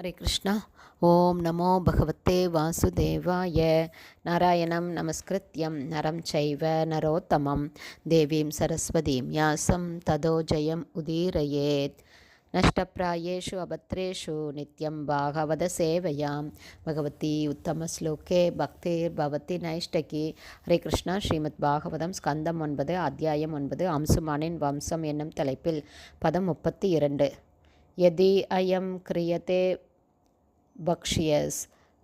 ஹரே கிருஷ்ணா ஓம் நமோ பகவத்தே வாசுதேவாய நாராயணம் நமஸ்கிருத்யம் நரம் சைவ நரோத்தமம் தேவீம் சரஸ்வதீம் யாசம் ததோ ஜெயம் உதீரயேத் நஷ்டப்பிராயேஷு அபத்ரேஷு நித்யம் பாகவத சேவையாம் பகவதி உத்தமஸ்லோகே பக்திர் பவதி நைஷ்டகி ஹரே கிருஷ்ணா ஸ்ரீமத் பாகவதம் ஸ்கந்தம் ஒன்பது அத்தியாயம் ஒன்பது அம்சுமானின் வம்சம் என்னும் தலைப்பில் பதம் முப்பத்தி இரண்டு यदि अयं क्रियते பக்ஷியஸ்.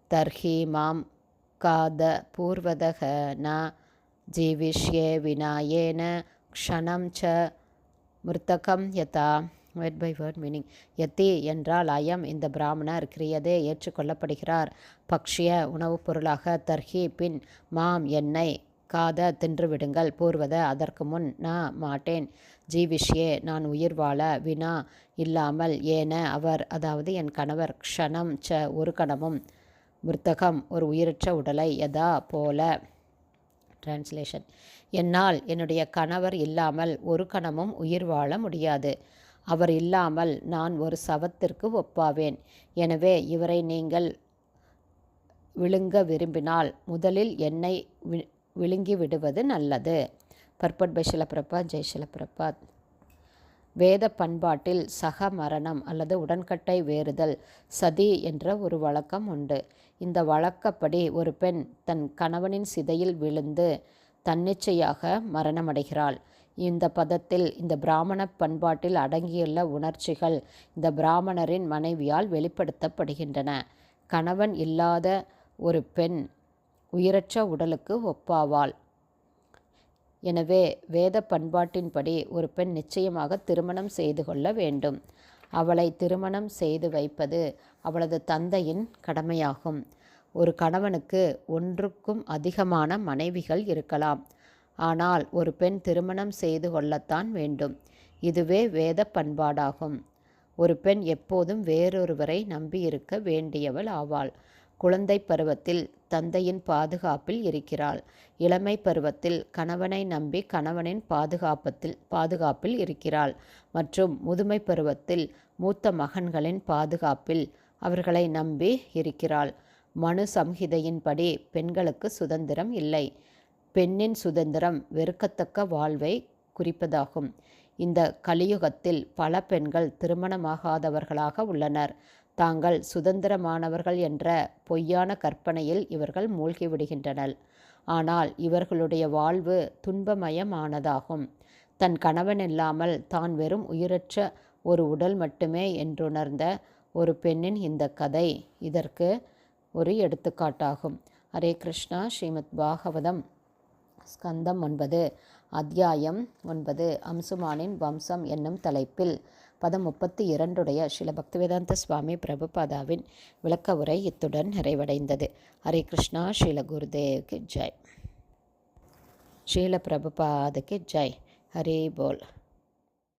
தர்ஹி மாம் காத பூர்வதக ந ஜீவிஷ்யே வினாயேன க்ஷணம் ச மிருத்தகம் யதா. வேர்ட் பை வேர்ட் மீனிங் எத்தி என்றால் அயம் இந்த பிராமணர் கிரியதே ஏற்றுக்கொள்ளப்படுகிறார். பக்ஷிய உணவுப் பொருளாக தர்ஹி பின் மாம் என்னை காத தின்றுவிடுங்கள். பூர்வத அதற்கு முன் நான் மாட்டேன். ஜீவிஷ்யே நான் உயிர் வாழ வினா இல்லாமல் ஏன? அவர் அதாவது என் கணவர் க்ஷணம் ச ஒரு கணமும் மிருத்தகம் ஒரு உயிரற்ற உடலை எதா போல. டிரான்ஸ்லேஷன் என்னால் என்னுடைய கணவர் இல்லாமல் ஒரு கணமும் உயிர் வாழ முடியாது. அவர் இல்லாமல் நான் ஒரு சவத்திற்கு ஒப்பாவேன். எனவே இவரை நீங்கள் விழுங்க விரும்பினால் முதலில் என்னை வி விழுங்கி விடுவது நல்லது. பர்பட் பை சிலப்பிரபாத் ஜெய் சிலப்பிரபாத் வேத பண்பாட்டில் சக மரணம் அல்லது உடன்கட்டை வேறுதல் சதி என்ற ஒரு வழக்கம் உண்டு. இந்த வழக்கப்படி ஒரு பெண் தன் கணவனின் சிதையில் விழுந்து தன்னிச்சையாக மரணமடைகிறாள். இந்த பதத்தில் இந்த பிராமண பண்பாட்டில் அடங்கியுள்ள உணர்ச்சிகள் இந்த பிராமணரின் மனைவியால் வெளிப்படுத்தப்படுகின்றன. கணவன் இல்லாத ஒரு பெண் உயிரற்ற உடலுக்கு ஒப்பாவாள். எனவே வேத பண்பாட்டின்படி ஒரு பெண் நிச்சயமாக திருமணம் செய்து கொள்ள வேண்டும். அவளை திருமணம் செய்து வைப்பது அவளது தந்தையின் கடமையாகும். ஒரு கணவனுக்கு ஒன்றுக்கும் அதிகமான மனைவிகள் இருக்கலாம். ஆனால் ஒரு பெண் திருமணம் செய்து கொள்ளத்தான் வேண்டும். இதுவே வேத பண்பாடாகும். ஒரு பெண் எப்போதும் வேறொருவரை நம்பியிருக்க வேண்டியவள் ஆவாள். குழந்தை பருவத்தில் தந்தையின் பாதுகாப்பில் இருக்கிறாள். இளமை பருவத்தில் கணவனை நம்பி கணவனின் பாதுகாப்பத்தில் பாதுகாப்பில் இருக்கிறாள். மற்றும் முதுமை பருவத்தில் மூத்த மகன்களின் பாதுகாப்பில் அவர்களை நம்பி இருக்கிறாள். மனு சம்ஹிதையின்படி பெண்களுக்கு சுதந்திரம் இல்லை. பெண்ணின் சுதந்திரம் வெறுக்கத்தக்க வாழ்வை குறிப்பதாகும். இந்த கலியுகத்தில் பல பெண்கள் திருமணமாகாதவர்களாக உள்ளனர். தாங்கள் சுதந்திரமானவர்கள் என்ற பொய்யான கற்பனையில் இவர்கள் மூழ்கிவிடுகின்றனர். ஆனால் இவர்களுடைய வாழ்வு துன்பமயமானதாகும். தன் கணவன் இல்லாமல் தான் வெறும் உயிரற்ற ஒரு உடல் மட்டுமே என்றுணர்ந்த ஒரு பெண்ணின் இந்த கதை இதற்கு ஒரு எடுத்துக்காட்டாகும். ஹரே கிருஷ்ணா ஸ்ரீமத் பாகவதம் ஸ்கந்தம் ஒன்பது அத்தியாயம் ஒன்பது அம்சுமானின் வம்சம் என்னும் தலைப்பில் பதம் முப்பத்தி இரண்டுடைய ஸ்ரீல பக்திவேதாந்த சுவாமி பிரபுபாதாவின் விளக்க உரை இத்துடன் நிறைவடைந்தது. ஹரே கிருஷ்ணா ஸ்ரீல குருதேவுக்கு ஜெய். ஸ்ரீல பிரபுபாதுக்கு ஜெய். ஹரே போல்.